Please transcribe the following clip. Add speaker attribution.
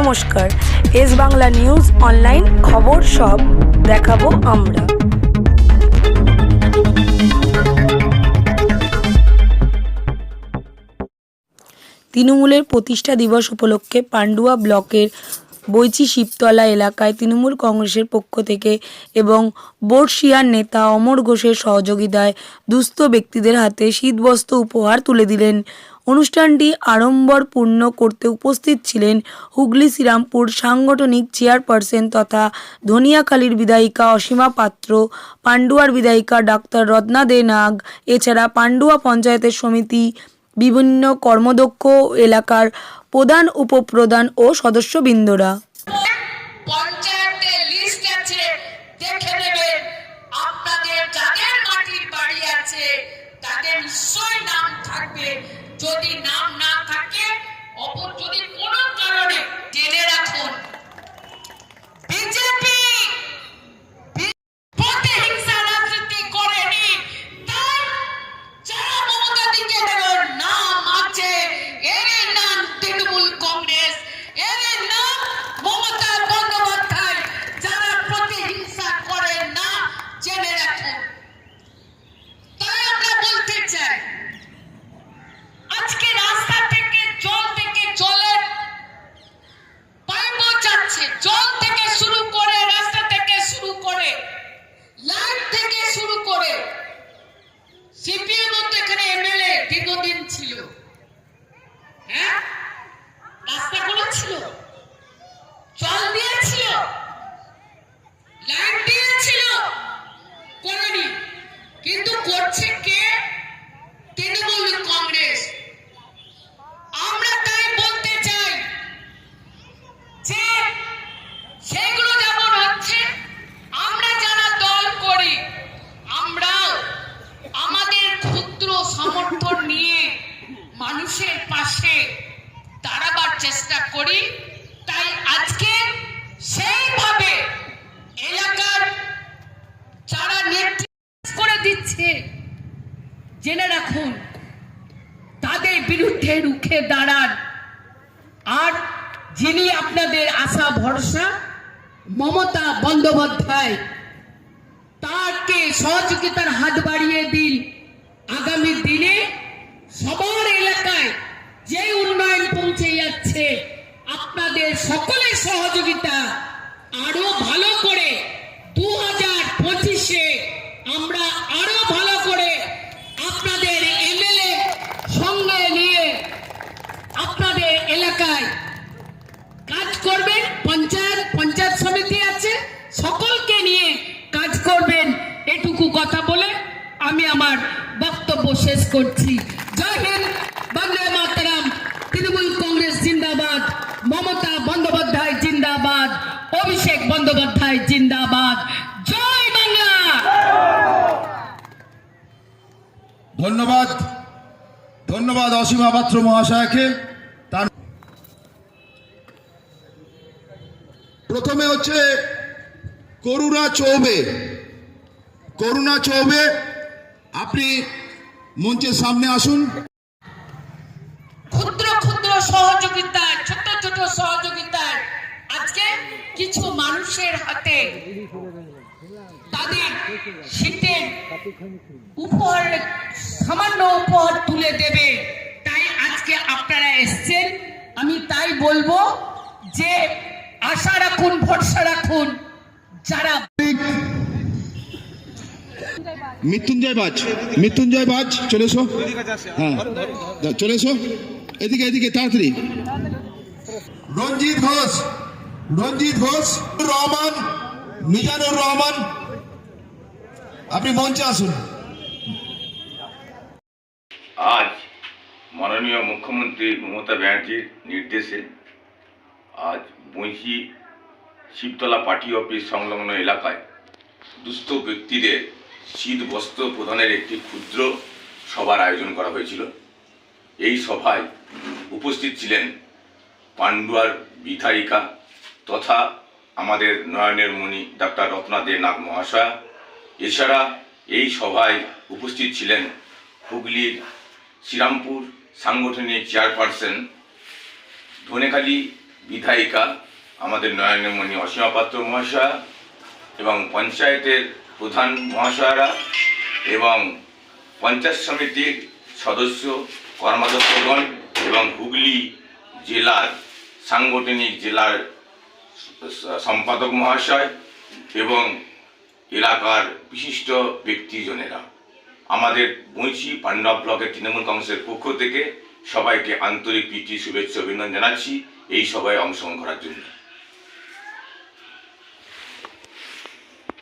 Speaker 1: নমস্কার। S Bangla news online খবর সব দেখাবো আমরা। তৃণমূলের প্রতিষ্ঠা দিবস উপলক্ষে পান্ডুয়া ব্লকের বৈচি শিবতলা এলাকায় তৃণমূল কংগ্রেসের পক্ষ থেকে এবং বর্ষিয়ার নেতা অমর ঘোষের সহযোগিতায় দুস্থ ব্যক্তিদের হাতে শীতবস্ত্র উপহার তুলে দিলেন অনুষ্ঠানটি আড়ম্বরপূর্ণ করতে উপস্থিত ছিলেন হুগলি শ্রীরামপুর সাংগঠনিক চেয়ারপারসন তথা ধনিয়াখালীর বিধায়িকা অসীমা পাত্র, পান্ডুয়ার বিধায়িকা ডাক্তার রত্না দে নাগ, এছাড়া পান্ডুয়া পঞ্চায়েতের সমিতি, বিভিন্ন কর্মদক্ষ, এলাকার প্রধান উপপ্রধান ও সদস্যবৃন্দরা।
Speaker 2: যদি নাম রাখুন তাদের বিরুদ্ধে রুখে দাঁড়ান। আর যিনি আপনাদের আশা, ভরসা, মমতা বন্দ্যোপাধ্যায় তাকে সহযোগিতার হাত বাড়িয়ে দিন আগামী দিনে সবার এলাকায় যে উন্নয়ন পৌঁছে যাচ্ছে আপনাদের সকলের সহযোগিতা আরও ভালো করে দু হাজার পঁচিশে আমরা আরও ভালো করে আপনাদের এমএলএ সঙ্গে নিয়ে আপনাদের এলাকায় কাজ করবেন, পঞ্চায়েত পঞ্চায়েত সমিতি আছে, সকলকে নিয়ে কাজ করবেন, এটুকু কথা বলে আমি আমার বক্তব্য শেষ করছি। জয় হিন্দ, বন্দে মাতরম, তৃণমূল কংগ্রেস জিন্দাবাদ, মমতা বন্দ্যোপাধ্যায় জিন্দাবাদ, অভিষেক বন্দ্যোপাধ্যায় জিন্দাবাদ। জয় বাংলা!
Speaker 3: ধন্যবাদ ধন্যবাদ অসীমা পাত্র মহাশয়কে। প্রথমে হচ্ছে করুণা চৌবে। করুণা চৌবে, আপনি মঞ্চের সামনে আসুন।
Speaker 2: ক্ষুদ্র ক্ষুদ্র সহযোগিতায়, ছোট ছোট সহযোগিতায় আজকে কিছু মানুষের হাতে তাদের শীতের উপহার, সামান্য উপহার তুলে দেবে। তাই আজকে আপনারা এসছেন। আমি তাই বলব যে আশা রাখুন ভরসা রাখুন যারা
Speaker 3: মৃত্যুঞ্জয় বাজ মৃত্যুঞ্জয় বাজ চলে এসো। হ্যাঁ চলে এসো। এদিকে এদিকে তাড়াতাড়ি। রঞ্জিত ঘোষ রঞ্জিত ঘোষ রহমান মিজানুর রহমান আপনি মঞ্চে আসুন।
Speaker 4: আজ মাননীয় মুখ্যমন্ত্রী মমতা ব্যানার্জির নির্দেশে আজ বৈশি শিবতলা পার্টি অফিস সংলগ্ন এলাকায় দুস্থ ব্যক্তিদের শীত বস্ত্র প্রদানের একটি ক্ষুদ্র সভার আয়োজন করা হয়েছিল। এই সভায় উপস্থিত ছিলেন পান্ডুয়ার বিধায়িকা তথা আমাদের নয়নের মণি ডাক্তার রত্না দে নাগ মহাশয়া। এছাড়া এই সভায় উপস্থিত ছিলেন হুগলির শ্রীরামপুর সাংগঠনিক চেয়ারপারসন ধনেখালি বিধায়িকা আমাদের নয়নমণি অসীমা পাত্র মহাশয়া এবং পঞ্চায়েতের প্রধান মহাশয়রা এবং পঞ্চায়েত সমিতির সদস্য কর্মাধ্যক্ষগণ এবং হুগলি জেলার সাংগঠনিক জেলার সম্পাদক মহাশয় এবং এলাকার বিশিষ্ট ব্যক্তিজনেরা। আমাদের বৈঁচি পাণ্ডব ব্লকের তৃণমূল কংগ্রেসের পক্ষ থেকে সবাইকে আন্তরিক প্রীতি, শুভেচ্ছা, অভিনন্দন জানাচ্ছি। এই সভায় অংশগ্রহণ করার জন্য।